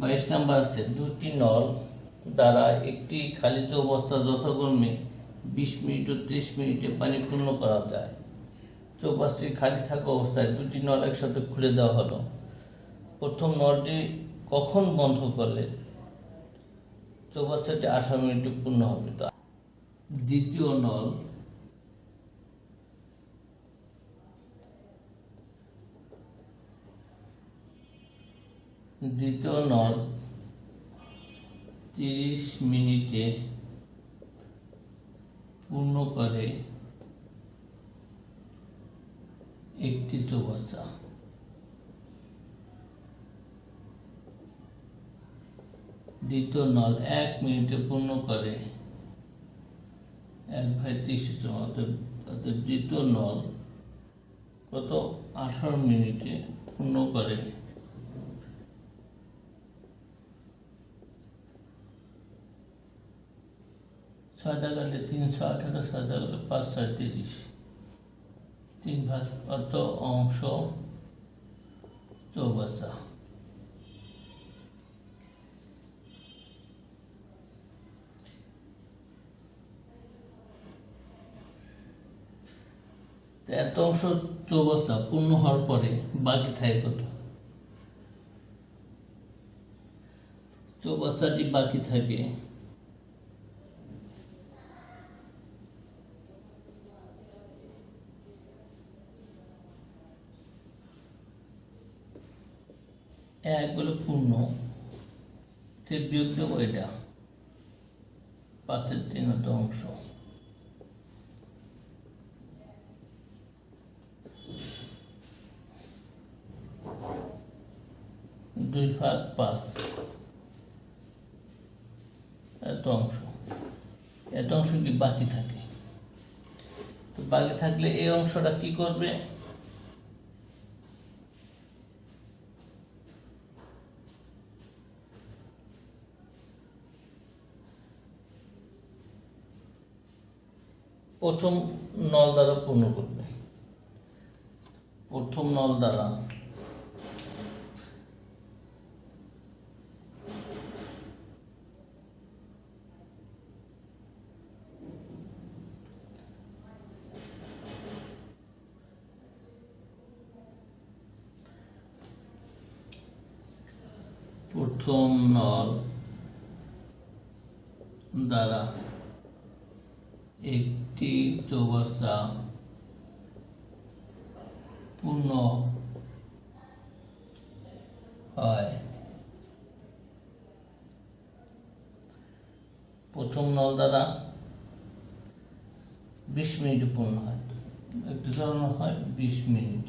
বাইশ নাম্বার আছে দুটি নল, দ্বারা একটি খালি চৌবস্তা যথাক্রমে বিশ মিনিট ও ত্রিশ মিনিটে পানি পূর্ণ করা যায়। চৌবাস্তি খালি থাকা অবস্থায় দুটি নল একসাথে খুলে দেওয়া হলো। প্রথম নলটি কখন বন্ধ করলে চৌবাস্তাটি আঠারো মিনিটে পূর্ণ হবে তো দ্বিতীয় নল দ্বিতীয় নল তিরিশ মিনিটে পূর্ণ করে একটি চৌবাচ্চা দ্বিতীয় নল এক মিনিটে পূর্ণ করে এক ভাই ত্রিশ দ্বিতীয় নল কত? আঠারো মিনিটে পূর্ণ করে ছয় কাটলে তিনশো আঠারো ছয় কাটলে পাঁচ তিরিশ। তিন ভাগ অর্থ অংশ চৌবাচ্চা। এত অংশ চৌবাচ্চা পূর্ণ হওয়ার পরে বাকি থাকে কত? চৌবাচ্চাটি বাকি থাকে এক বলে পূর্ণ তে বিয়োগ এটা পাঁচের তিনত অংশ। দুই ভাগ পাঁচ, এত অংশ। এত অংশ কি বাকি থাকে? বাকি থাকলে এই অংশটা কি করবে? প্রথম নল দ্বারা পূর্ণ করবে। প্রথম নল দ্বারা। প্রথম নল দ্বারা একটি চৌবাচ্চা পূর্ণ হয়। প্রথম নল দ্বারা বিশ মিনিট পূর্ণ হয়। একটি ধরনের হয় বিশ মিনিট।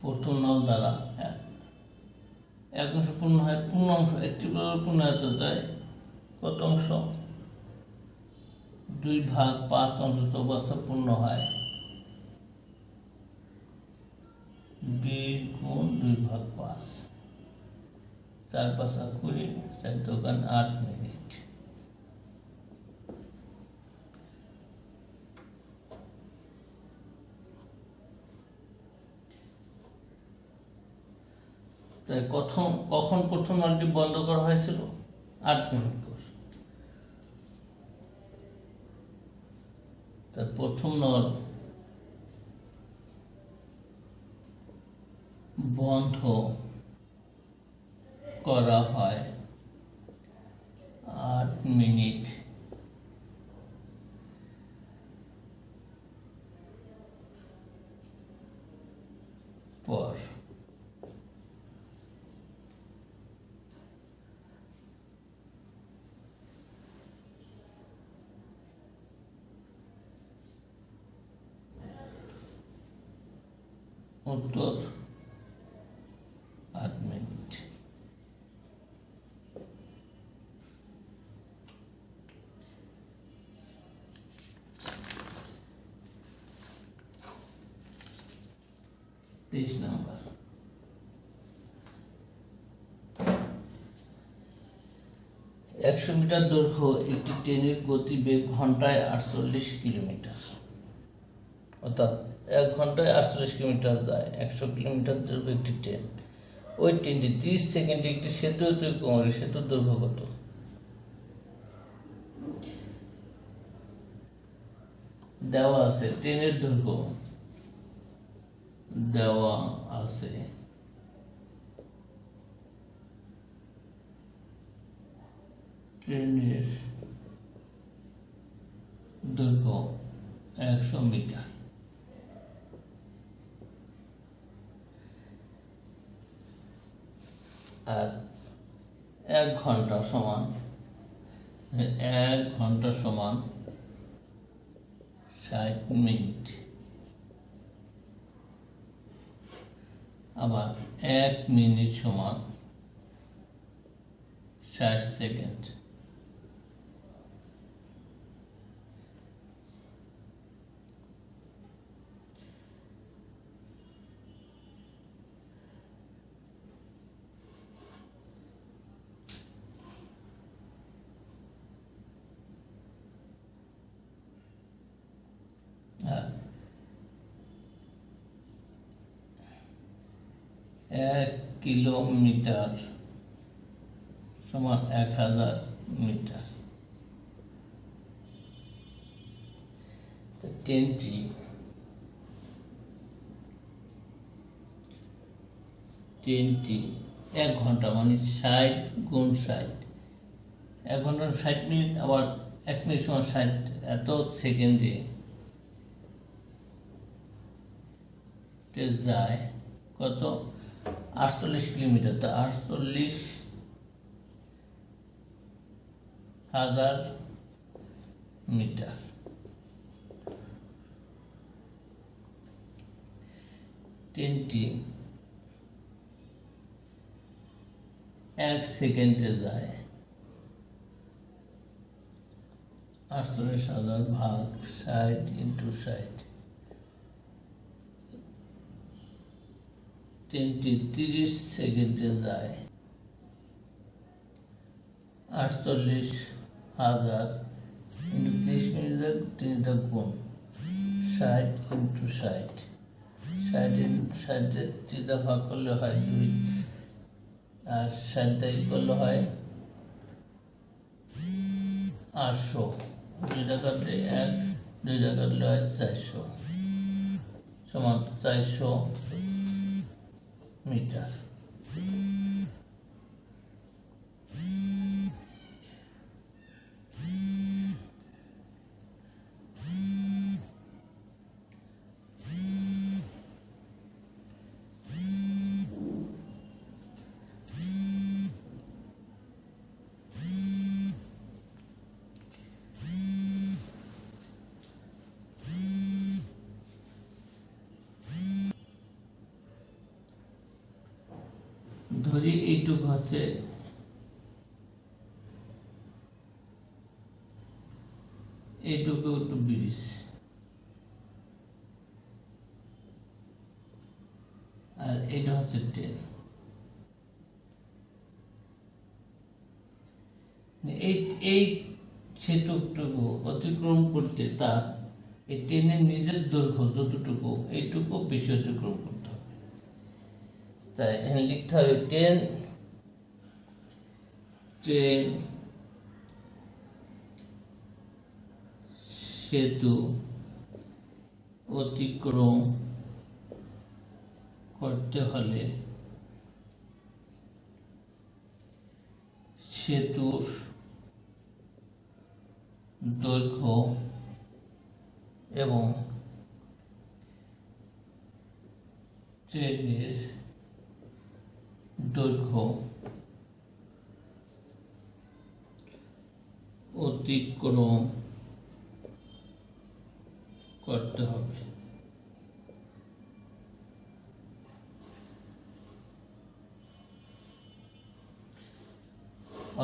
প্রথম নল দ্বারা এক- অংশ পূর্ণ হয়, পূর্ণ অংশ একটি করে পূর্ণ হতে যায় কত অংশ? দুই ভাগ পাঁচ অংশ চৌবাচ্চা পূর্ণ হয়। গুণ দুই ভাগ পাঁচ। চার পাঁচ কুড়ি, চার দোকান আট মিনিট তাই কখন কখন প্রথম নলটি বন্ধ করা হয়েছিল? আট মিনিট পর। তার প্রথম নল বন্ধ করা হয় আট মিনিট পর উত্তর আট মিনিট। তেইশ নাম্বার। একশো মিটার দৈর্ঘ্য একটি ট্রেনের গতিবেগ ঘন্টায় আটচল্লিশ কিলোমিটার। অর্থাৎ এক ঘন্টায় আটচল্লিশ কিলোমিটার যায়, একশো কিলোমিটার দৈর্ঘ্য একটি ট্রেন। ওই ট্রেনটি তিরিশ সেকেন্ডে একটি সেতু অতিক্রম করে সেতুর দৈর্ঘ্য কত? দেওয়া আছে ট্রেনের দৈর্ঘ্য। দেওয়া আছে। ট্রেনের দৈর্ঘ্য একশো মিটার। আর এক ঘণ্টা সমান, এক ঘণ্টা সমান ষাট মিনিট। আবার এক মিনিট সমান ষাট সেকেন্ড আর এক কিলোমিটার সমান এক হাজার মিটার। ট্রেনটি ট্রেনটি এক ঘণ্টা মানে ষাট গুণ ষাট। এক ঘণ্টা ষাট মিনিট, আবার এক মিনিট সময় ষাট এত সেকেন্ডে যায় কত? আটচল্লিশ কিলোমিটার, তা আটচল্লিশ হাজার মিটার। ট্রেনটি এক সেকেন্ডে যায়। আটচল্লিশ হাজার ভাগ ষাট ইন্টু ষাট। ট্রেনটি তিরিশ সেকেন্ডে যায়। আটচল্লিশ হাজার ইন্টু তিরিশ মিনিটের তিনটা গুণ ষাট ইন্টু ষাট। ষাট ইন্টু ষাটে তিনটা ভাগ করলে হয় দুই আর ষাটটা ই করলে হয় আটশো। দুইটা কাটলে এক দুইটা কাটলে হয় চারশো। সমান চারশো। মিটার ধরি এইটুকু হচ্ছে এইটুকু এই এই সেতুটুকু অতিক্রম করতে তার এই ট্রেনের নিজের দৈর্ঘ্য যতটুকু, এইটুকু বেশি অতিক্রম করতে হবে। তাই এখানে লিখতে হবে, ট্রেন ট্রেন সেতু অতিক্রম করতে হলে সেতুর দৈর্ঘ্য এবং ট্রেনের দৈর্ঘ্য অতিক্রম করতে হবে।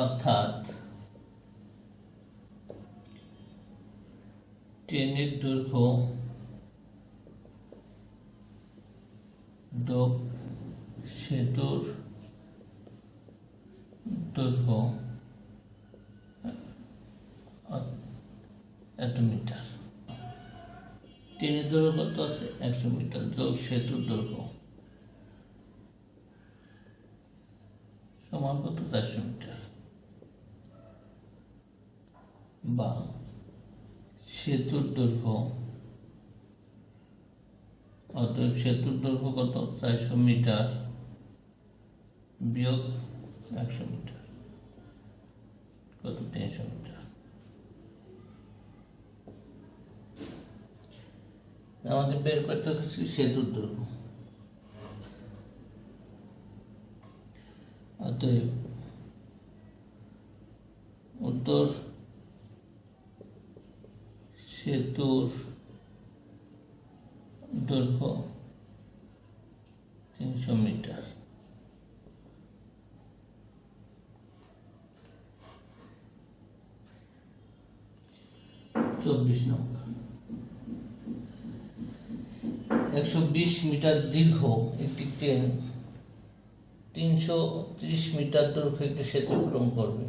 অর্থাৎ ট্রেনের দৈর্ঘ্য যোগ সেতুর দৈর্ঘ্য দৈর্ঘ্য কত আছে, একশো মিটার যোগ সেতুর দৈর্ঘ্য। সমান কত? চারশো মিটার। বা সেতুর দৈর্ঘ্য, অতএব সেতুর দৈর্ঘ্য কত? চারশো মিটার বিয়োগ একশো মিটার। কত? তিনশো মিটার। আমাদের বের করতে হচ্ছে সেতুর দৈর্ঘ্য অতএব উত্তর সেতুর দৈর্ঘ্য তিনশো মিটার। চব্বিশ নম্বর। একশো বিশ মিটার দীর্ঘ একটি ট্রেন তিনশো ত্রিশ মিটার দৈর্ঘ্য একটি সেতু অতিক্রম করবে।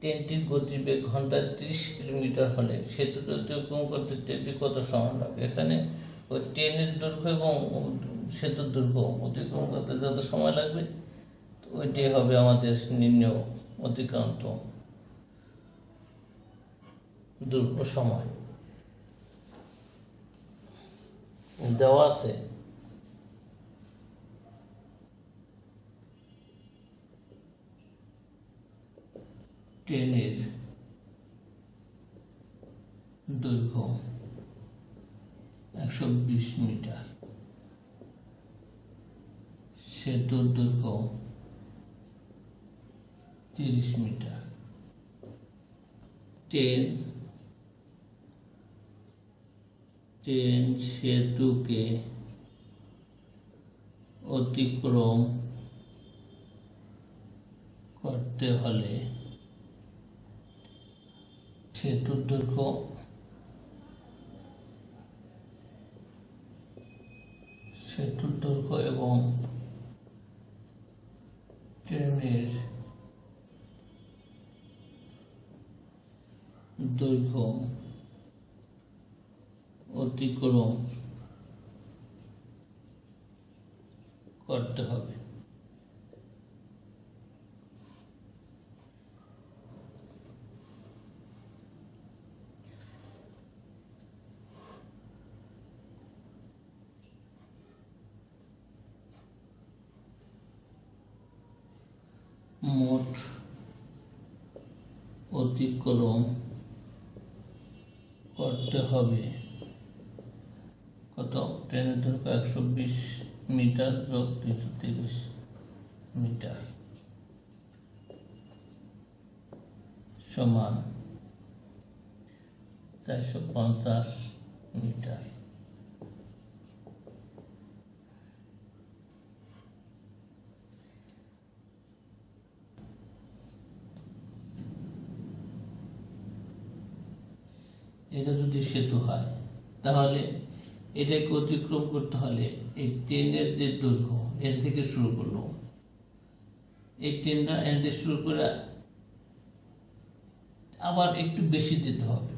ট্রেনটির গতিবেগ ঘন্টায় ত্রিশ কিলোমিটার হলে সেতুটি অতিক্রম করতে ট্রেনটি কত সময় লাগবে? এখানে ওই ট্রেনের দৈর্ঘ্য এবং সেতুর দৈর্ঘ্য অতিক্রম করতে যত সময় লাগবে, ওইটাই হবে আমাদের নির্ণয় অতিক্রান্ত সময়। দেওয়া আছে। ট্রেনের দৈর্ঘ্য একশো বিশ মিটার। সেতুর দৈর্ঘ্য তিরিশ মিটার। ট্রেন ট্রেন সেতুকে অতিক্রম করতে হলে সেতুর দৈর্ঘ্য সেতুর দৈর্ঘ্য এবং ট্রেনের দৈর্ঘ্য অতিক্রম করতে হবে। মোট অতিক্রম করতে হবে। ট্রেনের দৈর্ঘ্য একশো বিশ মিটার যোগ তিনশো তিরিশ মিটার সমান চারশো পঞ্চাশ মিটার। এটা যদি সেতু হয়, তাহলে এটাকে অতিক্রম করতে হলে এই ট্রেনের যে দৈর্ঘ্য, এর থেকে শুরু করল এই ট্রেনটা এর থেকে শুরু করে আবার একটু বেশি যেতে হবে।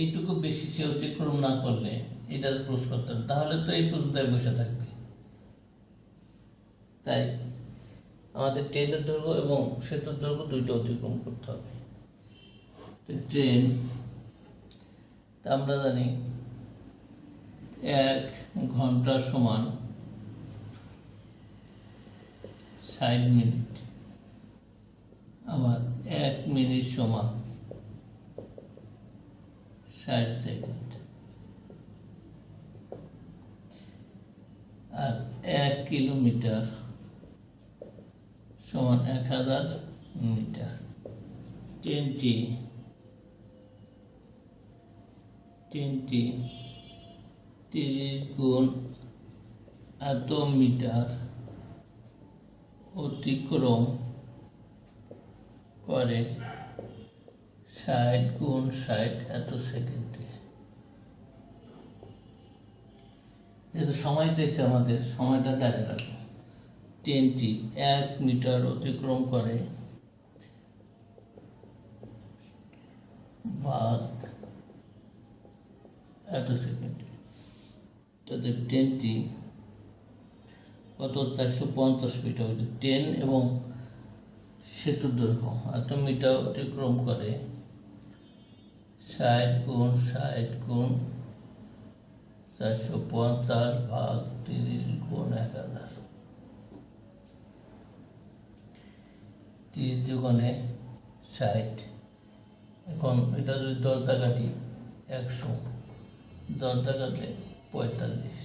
এইটুকু বেশি সে অতিক্রম না করলে এটা ক্রস করতে হবে। তাহলে তো এই পর্যন্ত বসে থাকবে। তাই আমাদের ট্রেনের দৈর্ঘ্য এবং সেতুর দৈর্ঘ্য দুইটা অতিক্রম করতে হবে। ট্রেন আমরা জানি এক ঘণ্টা সমান ষাট মিনিট। আবার এক মিনিট সমান ষাট সেকেন্ড। আর এক কিলোমিটার সমান এক হাজার মিটার। ট্রেনটি তিনটি তিরিশ গুণ এত মিটার অতিক্রম করে ষাট গুণ ষাট এত সেকেন্ডে। যেহেতু সময় চাইছে আমাদের, সময়টা দেখা রাখব ট্রেনটি এক মিটার অতিক্রম করে ভাগ এত সেকেন্ড তাদের ট্রেনটি কত চারশো পঞ্চাশ মিটার ট্রেন এবং সেতুর দৈর্ঘ্য। এত মিটার অতিক্রম করে ষাট গুণ ষাট গুণ চারশো পঞ্চাশ ভাগ তিরিশ গুণ এক হাজার। তিরিশ দুগুণে ষাট। এখন এটা যদি দরজা কাটি একশো। দরজা কাটলে পঁয়তাল্লিশ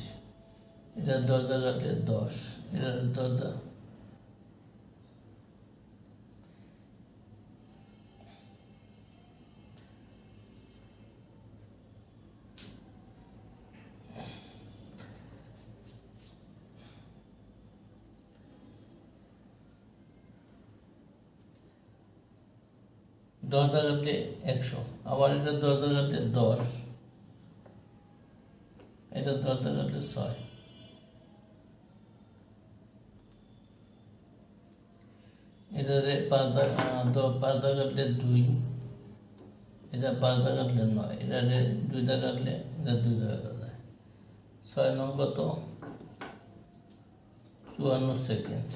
এটা দরজা কাটলে দশ এটা দরজা দরজা কাটলে একশো আবার এটা দরজা কাটলে দশ এটা ধরতে ধরতে ছয় এটাতে পাঁচ পাঁচ দা কাটলে দুই এটা পাঁচ দা কাটলে নয় এটা দুই দা কাটলে এটা দুই দা কাটলে ছয় নম্বর উত্তর চুয়ান্ন সেকেন্ড